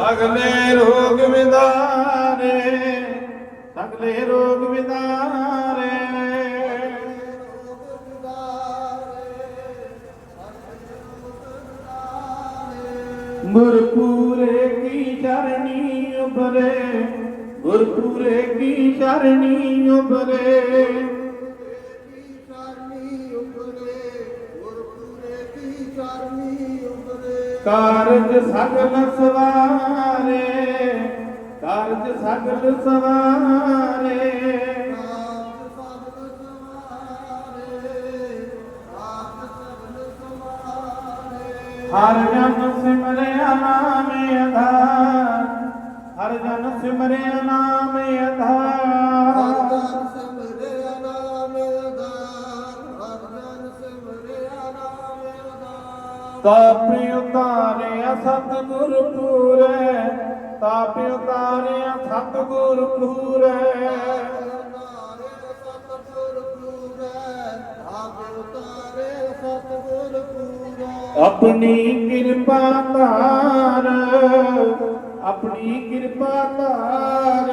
ਸਗਲੇ ਰੋਗ ਵਿਦਾਰੇ, ਸਗਲੇ ਰੋਗ ਵਿਦਾਰੇ। ਗੁਰਪੂਰੇ ਕੀ ਚਰਣੀ ਉਬਰੇ ਗੁਰਪੂਰੇ ਕੀ ਚਰਣੀ ਉਬਰੇ ਕਾਰਜ ਸਗਲ ਸਵਾਰੇ ਕਾਰਜ ਸਗਲ ਸਵਾਰੇ। ਹਰ ਜਨ ਸਿਮਰਿਆ ਨਾਮ ਆਧਾਰ ਹਰ ਜਨ ਸਿਮਰਿਆ ਨਾਮ ਤਾਪਿ ਉਤਾਰਿਆ ਸਤਿਗੁਰ ਪੂਰੇ ਤਾਪਿ ਉਤਾਰਿਆ ਸਤਿਗੁਰ ਪੂਰੇ। ਆਪਣੀ ਕਿਰਪਾ ਧਾਰ ਆਪਣੀ ਕਿਰਪਾ ਧਾਰ।